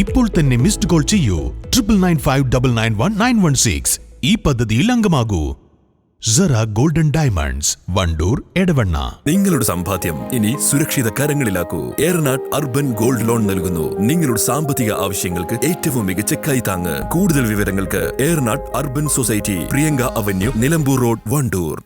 ഇപ്പോൾ തന്നെ missed call ചെയ്യൂ. Triple nine five double nine one nine one six ഈ പദ്ധതിയിൽ അംഗമാകൂ. Sara golden diamonds Wandoor Edavanna. നിങ്ങളുടെ സമ്പാദ്യം ഇനി സുരക്ഷിത കരങ്ങളിലാക്കൂ. ഏറനാട് അർബൻ ഗോൾഡ് ലോൺ നൽകുന്നു. നിങ്ങളുടെ സാമ്പത്തിക ആവശ്യങ്ങൾക്ക് ഏറ്റവും മികച്ച കൈത്താങ്ങ് കൂടുതൽ വിവരങ്ങൾക്ക് Eranad urban society Priyanka avenue Nilambur road Wandoor.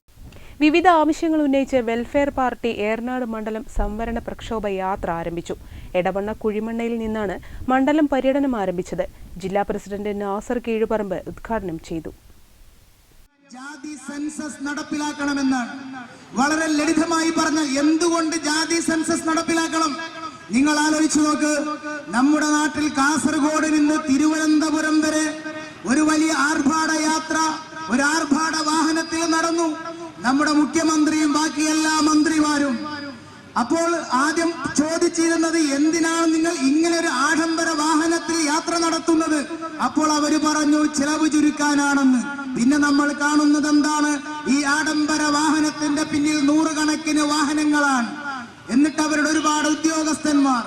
വിവിധ ആവശ്യങ്ങൾ ഉന്നയിച്ച് വെൽഫെയർ പാർട്ടി ഏറനാട് മണ്ഡലം സംവരണ പ്രക്ഷോഭ യാത്ര ആരംഭിച്ചു. എടവണ്ണ കുഴിമണ്ണയിൽ നിന്നാണ് മണ്ഡലം പര്യടനം ആരംഭിച്ചത്. ജില്ലാ പ്രസിഡന്റ് നാസർ കീഴുപറമ്പ് ഉദ്ഘാടനം ചെയ്തു. ജാതി സെൻസസ് നടപ്പിലാക്കണമെന്നാണ് വളരെ ലളിതമായി പറഞ്ഞാൽ എന്തുകൊണ്ട് ജാതി സെൻസസ് നടപ്പിലാക്കണം? നിങ്ങൾ ആലോചിച്ചു നോക്ക് നമ്മുടെ നാട്ടിൽ കാസർഗോഡ് നിന്ന് തിരുവനന്തപുരം വരെ ഒരു വലിയ ആർഭാട യാത്ര ഒരു ആർഭാട വാഹനത്തിൽ നടന്നു നമ്മുടെ മുഖ്യമന്ത്രിയും ബാക്കി എല്ലാ മന്ത്രിമാരും. അപ്പോൾ ആദ്യം ചോദിച്ചിരുന്നത് എന്തിനാണ് നിങ്ങൾ ഇങ്ങനെ ഒരു ആഡംബര വാഹനത്തിൽ യാത്ര നടത്തുന്നത്? അപ്പോൾ അവർ പറഞ്ഞു ചിലവ് ചുരുക്കാനാണെന്ന്. പിന്നെ നമ്മൾ കാണുന്നത് എന്താണ്? ഈ ആഡംബര വാഹനത്തിന്റെ പിന്നിൽ നൂറുകണക്കിന് വാഹനങ്ങളാണ്. എന്നിട്ട് അവരുടെ ഒരുപാട് ഉദ്യോഗസ്ഥന്മാർ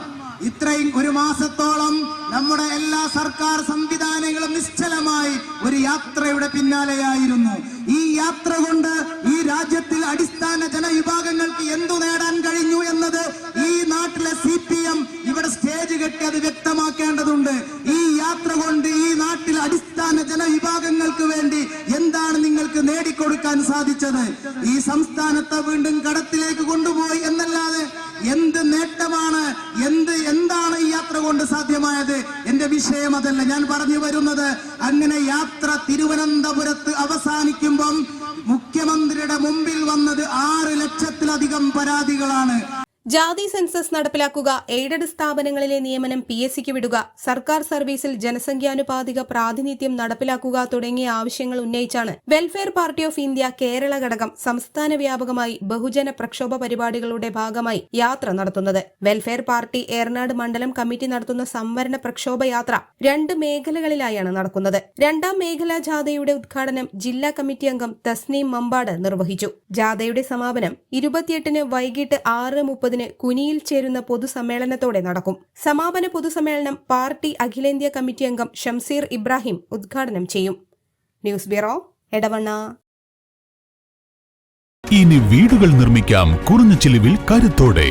ഇത്രയും ഒരു മാസത്തോളം നമ്മുടെ എല്ലാ സർക്കാർ സംവിധാനങ്ങളും നിശ്ചലമായി ഒരു യാത്രയുടെ പിന്നാലെയായിരുന്നു. ഈ യാത്ര കൊണ്ട് ഈ രാജ്യത്തിൽ അടിസ്ഥാന ജനവിഭാഗങ്ങൾക്ക് എന്തു നേടാൻ കഴിഞ്ഞു എന്നത് ഈ നാട്ടിലെ സി പി എം ഇവിടെ സ്റ്റേജ് കെട്ടി അത് വ്യക്തമാക്കേണ്ടതുണ്ട്. ഈ യാത്ര കൊണ്ട് ഈ നാട്ടിലെ അടിസ്ഥാന ജനവിഭാഗങ്ങൾക്ക് വേണ്ടി എന്താണ് നിങ്ങൾക്ക് നേടിക്കൊടുക്കാൻ സാധിച്ചത്? ഈ സംസ്ഥാനത്തെ വീണ്ടും കടത്തിലേക്ക് കൊണ്ടുപോയി എന്നല്ലാതെ എന്ത് നേട്ടമാണ് എന്ത് എന്താണ് ഈ യാത്ര കൊണ്ട് സാധ്യമായത്? എന്റെ വിഷയം അതല്ല. ഞാൻ പറഞ്ഞു വരുന്നത് അങ്ങനെ യാത്ര തിരുവനന്തപുരത്ത് മുമ്പിൽ വന്നത് ആറ് ലക്ഷത്തിലധികം പരാതികളാണ്. ജാതി സെൻസസ് നടപ്പിലാക്കുക എയ്ഡഡ് സ്ഥാപനങ്ങളിലെ നിയമനം പി എസ് സിക്ക് വിടുക സർക്കാർ സർവീസിൽ ജനസംഖ്യാനുപാതിക പ്രാതിനിധ്യം നടപ്പിലാക്കുക തുടങ്ങിയ ആവശ്യങ്ങൾ ഉന്നയിച്ചാണ് welfare party of India Kerala ഘടകം സംസ്ഥാന വ്യാപകമായി ബഹുജന പ്രക്ഷോഭ പരിപാടികളുടെ ഭാഗമായി യാത്ര നടത്തുന്നത്. വെൽഫെയർ പാർട്ടി ഏറനാട് മണ്ഡലം കമ്മിറ്റി നടത്തുന്ന സംവരണ പ്രക്ഷോഭ യാത്ര രണ്ട് മേഖലകളിലായാണ് നടക്കുന്നത്. രണ്ടാം മേഖലാ ജാഥയുടെ ഉദ്ഘാടനം ജില്ലാ കമ്മിറ്റി അംഗം തസ്നീം മമ്പാട് നിർവഹിച്ചു. ജാഥയുടെ സമാപനം ഇരുപത്തിയെട്ടിന് വൈകിട്ട് ആറ് മുപ്പതിന് കുനിയിൽ ചേരുന്ന പൊതുസമ്മേളനത്തോടെ നടക്കും. സമാപന പൊതുസമ്മേളനം പാർട്ടി അഖിലേന്ത്യാ കമ്മിറ്റി അംഗം ഷംസീർ ഇബ്രാഹിം ഉദ്ഘാടനം ചെയ്യും. News bureau Edavanna. ഇനി വീടുകൾ നിർമ്മിക്കാം കുറഞ്ഞ ചിലവിൽ കരുത്തോടെ.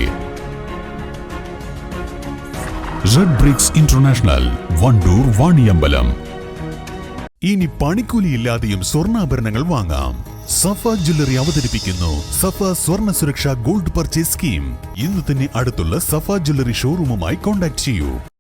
Red bricks international Wandoor Vaniyambalam. ഇനി പണിക്കൂലിയില്ലാതെയും സ്വർണാഭരണങ്ങൾ വാങ്ങാം. സഫ ജ്വല്ലറി അവതരിപ്പിക്കുന്നു സഫ സ്വർണ സുരക്ഷ ഗോൾഡ് പർച്ചേസ് സ്കീം. ഇന്ന് തന്നെ അടുത്തുള്ള സഫ ജ്വല്ലറി ഷോറൂമുമായി കോൺടാക്ട് ചെയ്യൂ.